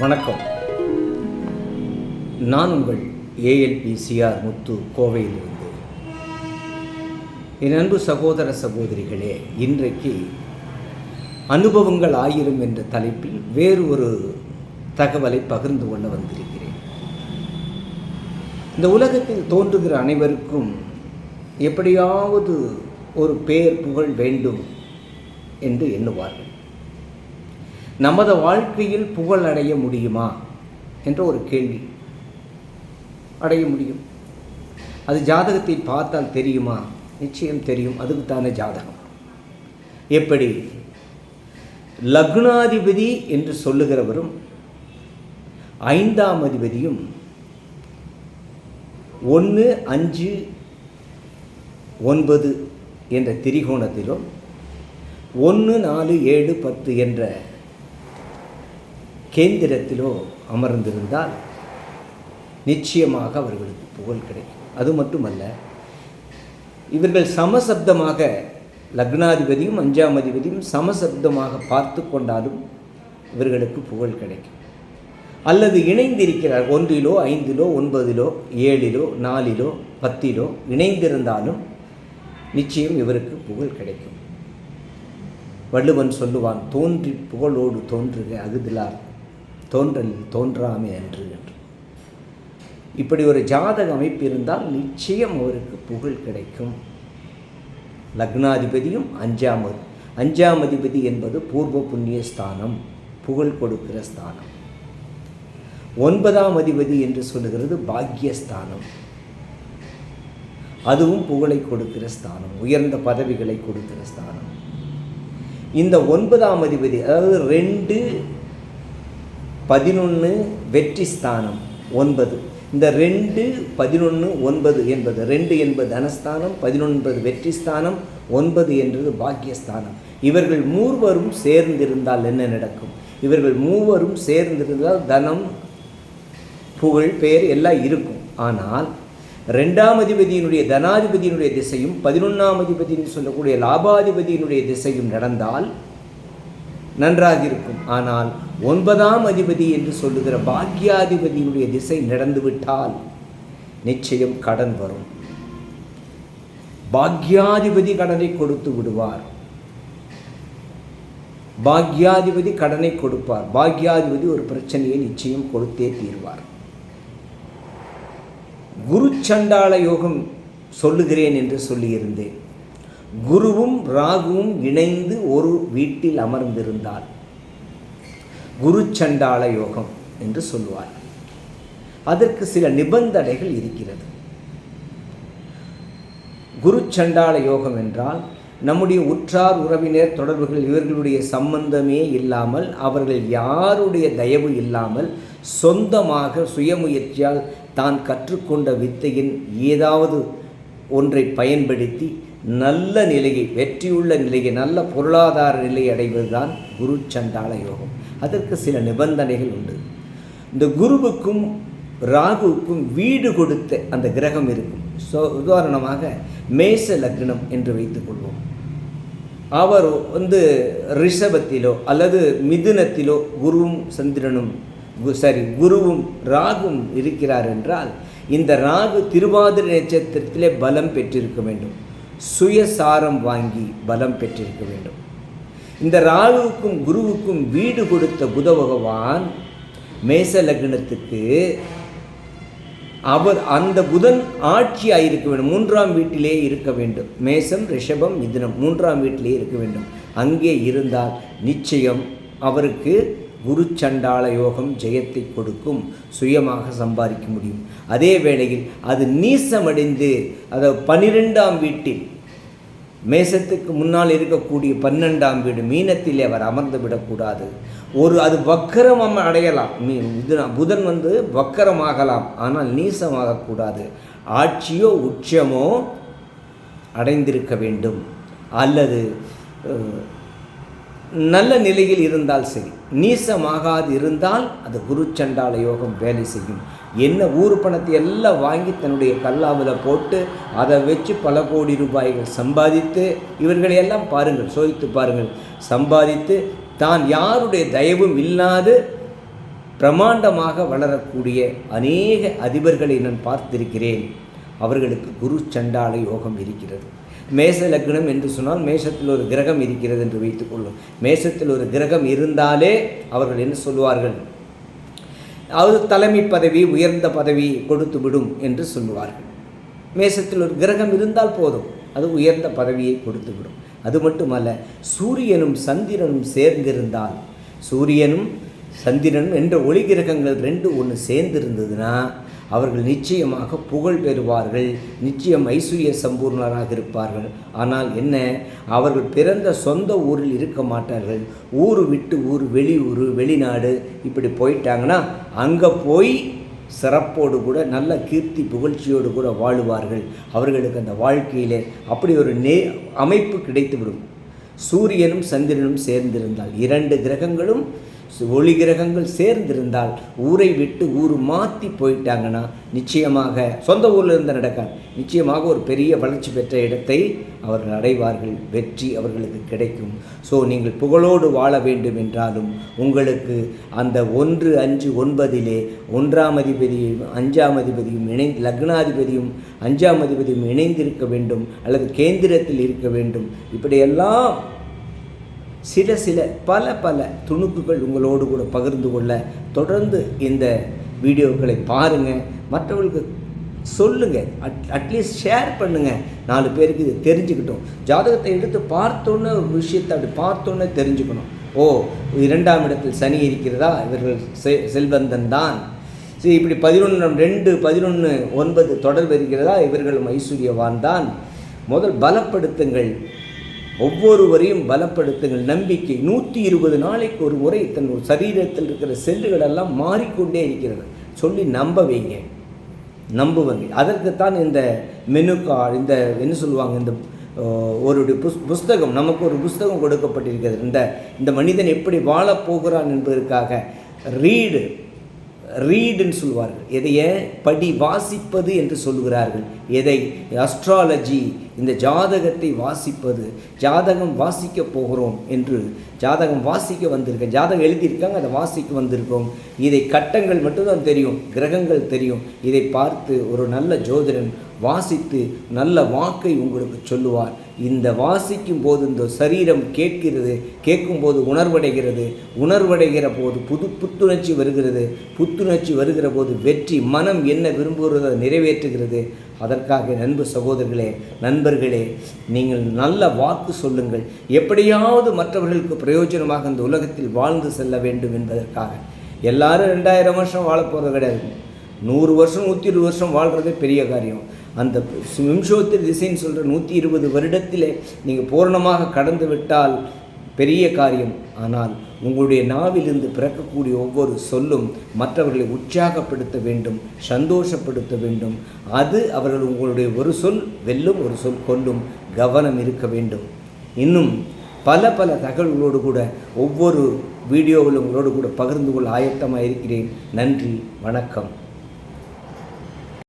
வணக்கம். நான் உங்கள் ஏஎல்பி சிஆர் முத்து கோவையிலிருந்து. என் அன்பு சகோதர சகோதரிகளே இன்றைக்கு அனுபவங்கள் ஆயிரம் என்ற தலைப்பில் வேறு ஒரு தகவலை பகிர்ந்து கொள்ள வந்திருக்கிறேன். இந்த உலகத்தில் தோன்றுகிற அனைவருக்கும் எப்படியாவது ஒரு பேர் புகழ் வேண்டும் என்று எண்ணுவார்கள். நமது வாழ்க்கையில் புகழ் அடைய முடியுமா என்ற ஒரு கேள்வி. அடைய முடியும். அது ஜாதகத்தை பார்த்தால் தெரியுமா? நிச்சயம் தெரியும். அதுக்கு தானே ஜாதகம். எப்படி? லக்னாதிபதி என்று சொல்லுகிறவரும் ஐந்தாம் அதிபதியும் ஒன்று அஞ்சு ஒன்பது என்ற திரிகோணத்திலும் ஒன்று நாலு ஏழு பத்து என்ற கேந்திரத்திலோ அமர்ந்திருந்தால் நிச்சயமாக அவர்களுக்கு புகழ் கிடைக்கும். அது மட்டுமல்ல இவர்கள் சமசப்தமாக லக்னாதிபதியும் அஞ்சாம் அதிபதியும் சமசப்தமாக பார்த்து கொண்டாலும் இவர்களுக்கு புகழ் கிடைக்கும். அல்லது இணைந்திருக்கிறார் ஒன்றிலோ ஐந்திலோ ஒன்பதிலோ ஏழிலோ நாலிலோ பத்திலோ இணைந்திருந்தாலும் நிச்சயம் இவருக்கு புகழ் கிடைக்கும். வள்ளுவன் சொல்லுவான் தோன்றி புகழோடு தோன்றுக அகுதிலார் தோன்றல் தோன்றாமே அன்று என்று. இப்படி ஒரு ஜாதக அமைப்பு இருந்தால் நிச்சயம் அவருக்கு புகழ் கிடைக்கும். லக்னாதிபதியும் அஞ்சாம் அஞ்சாம் அதிபதி என்பது பூர்வ புண்ணிய ஸ்தானம் புகழ் கொடுக்கிற ஸ்தானம். ஒன்பதாம் அதிபதி என்று சொல்லுகிறது பாக்கியஸ்தானம் அதுவும் புகழை கொடுக்கிற ஸ்தானம் உயர்ந்த பதவிகளை கொடுக்கிற ஸ்தானம். இந்த ஒன்பதாம் அதிபதி அதாவது ரெண்டு பதினொன்று வெற்றி ஸ்தானம் ஒன்பது. இந்த ரெண்டு பதினொன்று ஒன்பது என்பது ரெண்டு என்பது தனஸ்தானம் பதினொன்பது வெற்றி ஸ்தானம் ஒன்பது என்றது பாக்கியஸ்தானம் இவர்கள் மூவரும் சேர்ந்திருந்தால் என்ன நடக்கும்? இவர்கள் மூவரும் சேர்ந்திருந்தால் தனம் புகழ் பெயர் எல்லாம் இருக்கும். ஆனால் ரெண்டாம் அதிபதியினுடைய தனாதிபதியினுடைய திசையும் பதினொன்றாம் அதிபதினு சொல்லக்கூடிய லாபாதிபதியினுடைய திசையும் நடந்தால் நன்றாக இருக்கும். ஆனால் ஒன்பதாம் அதிபதி என்று சொல்லுகிற பாக்யாதிபதியினுடைய திசை நடந்துவிட்டால் நிச்சயம் கடன் வரும். பாக்யாதிபதி கடனை கொடுத்து விடுவார். பாக்யாதிபதி கடனை கொடுப்பார். பாக்யாதிபதி ஒரு பிரச்சனையை நிச்சயம் கொடுத்தே தீர்வார். குரு சண்டாள யோகம் சொல்லுகிறேன் என்று சொல்லியிருந்தேன். குருவும் ராகுவும் இணைந்து ஒரு வீட்டில் அமர்ந்திருந்தார் குரு சண்டால யோகம் என்று சொல்லுவார் அதற்கு சில நிபந்தனைகள் இருக்கிறது. குரு சண்டால யோகம் என்றால் நம்முடைய உற்றார் உறவினர் தொடர்புகள் இவர்களுடைய சம்பந்தமே இல்லாமல் அவர்கள் யாருடைய தயவு இல்லாமல் சொந்தமாக சுயமுயற்சியால் தான் கற்றுக்கொண்ட வித்தையின் ஏதாவது ஒன்றை பயன்படுத்தி நல்ல நிலையை வெற்றியுள்ள நிலையை நல்ல பொருளாதார நிலையை அடைவதுதான் குரு சண்டாள யோகம். அதற்கு சில நிபந்தனைகள் உண்டு. இந்த குருவுக்கும் ராகுவுக்கும் வீடு கொடுத்த அந்த கிரகம் இருக்கும். ஸோ உதாரணமாக மேச லக்னம் என்று வைத்துக்கொள்வோம் அவர் வந்து ரிஷபத்திலோ அல்லது மிதுனத்திலோ குருவும் சந்திரனும் கு- சரி குருவும் ராகும் இருக்கிறார் என்றால் இந்த ராகு திருவாதிரை நட்சத்திரத்திலே பலம் பெற்றிருக்க வேண்டும். சுயசாரம் வாங்கி பலம் பெற்றிருக்க வேண்டும். இந்த ராகுவுக்கும் குருவுக்கும் வீடு கொடுத்த புத பகவான் மேச லக்னத்துக்கு அவர் அந்த புதன் ஆட்சியாக இருக்க வேண்டும். மூன்றாம் வீட்டிலே இருக்க வேண்டும். மேசம் ரிஷபம் மிதுனம் மூன்றாம் வீட்டிலே இருக்க வேண்டும். அங்கே இருந்தால் நிச்சயம் அவருக்கு குரு சண்டாள யோகம் ஜெயத்தை கொடுக்கும் சுயமாக சம்பாதிக்க முடியும். அதே வேளையில் அது நீசமடைந்து அதாவது பனிரெண்டாம் வீட்டில் மேசத்துக்கு முன்னால் இருக்கக்கூடிய பன்னெண்டாம் வீடு மீனத்திலே அவர் அமர்ந்து விடக்கூடாது. ஒரு அது வக்கரம் அடையலாம். மீ புதன் புதன் வந்து வக்கரமாகலாம் ஆனால் நீசமாகக்கூடாது. ஆட்சியோ உச்சமோ அடைந்திருக்க வேண்டும். அல்லது நல்ல நிலையில் இருந்தால் சரி. நீசமாகாது இருந்தால் அது குரு சண்டால யோகம் வேலை செய்யும். என்ன ஊர் பணத்தை எல்லாம் வாங்கி தன்னுடைய கல்லாவில் போட்டு அதை வச்சு பல கோடி ரூபாய்கள் சம்பாதித்து இவர்களை எல்லாம் பாருங்கள் சோதித்து பாருங்கள். சம்பாதித்து தான் யாருடைய தயவும் இல்லாது பிரமாண்டமாக வளரக்கூடிய அநேக அதிபர்களை நான் பார்த்திருக்கிறேன். அவர்களுக்கு குரு சண்டால யோகம் இருக்கிறது. மேச லக்னம் என்று சொன்னால் மேஷத்தில் ஒரு கிரகம் இருக்கிறது என்று வைத்துக்கொள்ளும் மேஷத்தில் ஒரு கிரகம் இருந்தாலே அவர்கள் என்ன சொல்லுவார்கள்? அது தலைமை பதவி உயர்ந்த பதவி கொடுத்து விடும் என்று சொல்லுவார்கள். மேசத்தில் ஒரு கிரகம் இருந்தால் போதும். அது உயர்ந்த பதவியை கொடுத்து விடும். அது மட்டுமல்ல சூரியனும் சந்திரனும் சேர்ந்திருந்தால் சூரியனும் சந்திரனும் என்ற ஒளி கிரகங்கள் ரெண்டு ஒன்று சேர்ந்திருந்ததுன்னா அவர்கள் நிச்சயமாக புகழ் பெறுவார்கள். நிச்சயம் ஐஸ்வர்ய சம்பூர்ணராக இருப்பார்கள். ஆனால் என்ன? அவர்கள் பிறந்த சொந்த ஊரில் இருக்க மாட்டார்கள். ஊர் விட்டு ஊர் வெளியூர் வெளிநாடு இப்படி போயிட்டாங்கன்னா அங்கே போய் சிறப்போடு கூட நல்ல கீர்த்தி புகழ்ச்சியோடு கூட வாழுவார்கள். அவர்களுக்கு அந்த வாழ்க்கையிலே அப்படி ஒரு நே அமைப்பு கிடைத்துவிடும். சூரியனும் சந்திரனும் சேர்ந்திருந்தால் இரண்டு கிரகங்களும் ஒளி கிரகங்கள் சேர்ந்திருந்தால் ஊரை விட்டு ஊர் மாற்றி போயிட்டாங்கன்னா நிச்சயமாக சொந்த ஊரில் இருந்து நடக்காது. நிச்சயமாக ஒரு பெரிய வளர்ச்சி பெற்ற இடத்தை அவர்கள் அடைவார்கள். வெற்றி அவர்களுக்கு கிடைக்கும். ஸோ நீங்கள் புகழோடு வாழ வேண்டும் என்றாலும் உங்களுக்கு அந்த ஒன்று அஞ்சு ஒன்பதிலே ஒன்றாம் அதிபதியும் அஞ்சாம் அதிபதியும் இணைந்து லக்னாதிபதியும் அஞ்சாம் அதிபதியும் இணைந்திருக்க வேண்டும் அல்லது கேந்திரத்தில் இருக்க வேண்டும். இப்படியெல்லாம் சில சில பல பல துணுக்குகள் உங்களோடு கூட பகிர்ந்து கொள்ள தொடர்ந்து இந்த வீடியோக்களை பாருங்கள் மற்றவர்களுக்கு சொல்லுங்கள் அட் அட்லீஸ்ட் ஷேர் பண்ணுங்கள் நாலு பேருக்கு இது தெரிஞ்சுக்கிட்டோம். ஜாதகத்தை எடுத்து பார்த்தோன்னே ஒரு விஷயத்தை அப்படி பார்த்தோன்னே தெரிஞ்சுக்கணும். ஓ இரண்டாம் இடத்தில் சனி இருக்கிறதா? இவர்கள் செ செல்வந்தன் தான். சரி இப்படி பதினொன்று ரெண்டு பதினொன்று ஒன்பது தொடர்பு இருக்கிறதா? இவர்களும் ஐஸ்வர்யவான் தான். முதல் பலப்படுத்துங்கள். ஒவ்வொருவரையும் பலப்படுத்துங்கள். நம்பிக்கை. நூற்றி இருபது நாளைக்கு ஒரு முறை தன் ஒரு சரீரத்தில் இருக்கிற செல்லுகள் எல்லாம் மாறிக்கொண்டே இருக்கிறது. சொல்லி நம்ப வைங்க. நம்புவங்க. அதற்குத்தான் இந்த மெனு கார்டு இந்த என்ன சொல்லுவாங்க இந்த ஒரு புஸ் புஸ்தகம் நமக்கு ஒரு புஸ்தகம் கொடுக்கப்பட்டிருக்கிறது. இந்த இந்த மனிதன் எப்படி வாழப்போகிறான் என்பதற்காக ரீடு ரீடுன்னு சொல்வார்கள். எதைய படி வாசிப்பது என்று சொல்கிறார்கள் எதை? அஸ்ட்ராலஜி இந்த ஜாதகத்தை வாசிப்பது ஜாதகம் வாசிக்க போகிறோம் என்று ஜாதகம் வாசிக்க வந்திருக்கேன் ஜாதகம் எழுதியிருக்காங்க அதை வாசிக்க வந்திருக்கோம். இதை கட்டங்கள் மட்டும்தான் தெரியும் கிரகங்கள் தெரியும். இதை பார்த்து ஒரு நல்ல ஜோதிடன் வாசித்து நல்ல வாக்கை உங்களுக்கு சொல்லுவார். இந்த வாசிக்கும் போது இந்த சரீரம் கேட்கிறது கேட்கும்போது உணர்வடைகிறது. உணர்வடைகிற போது புது புத்துணர்ச்சி வருகிறது. புத்துணர்ச்சி வருகிற போது வெற்றி மனம் என்ன விரும்புகிறதோ அதை நிறைவேற்றுகிறது. அதற்காக நண்பு சகோதரர்களே நண்பர்களே நீங்கள் நல்ல வாக்கு சொல்லுங்கள். எப்படியாவது மற்றவர்களுக்கு பிரயோஜனமாக இந்த உலகத்தில் வாழ்ந்து செல்ல வேண்டும் என்பதற்காக. எல்லாரும் ரெண்டாயிரம் வருஷம் வாழ போகிறது கிடையாது. நூறு வருஷம் நூற்றி இருபது வருஷம் வாழ்கிறதே பெரிய காரியம். அந்த விம்சோத்திரி திசைன்னு சொல்கிற நூற்றி இருபது வருடத்திலே நீங்கள் பூரணமாக கடந்து விட்டால் பெரிய காரியம். ஆனால் உங்களுடைய நாவிலிருந்து பிறக்கக்கூடிய ஒவ்வொரு சொல்லும் மற்றவர்களை உற்சாகப்படுத்த வேண்டும் சந்தோஷப்படுத்த வேண்டும். அது அவர்கள் உங்களுடைய ஒரு சொல் வெல்லும் ஒரு சொல் கொல்லும் கவனம் இருக்க வேண்டும். இன்னும் பல பல தகவல்களோடு கூட ஒவ்வொரு வீடியோவில் உங்களோடு கூட பகிர்ந்து கொள்ள ஆயத்தமாக இருக்கிறேன் நன்றி வணக்கம்.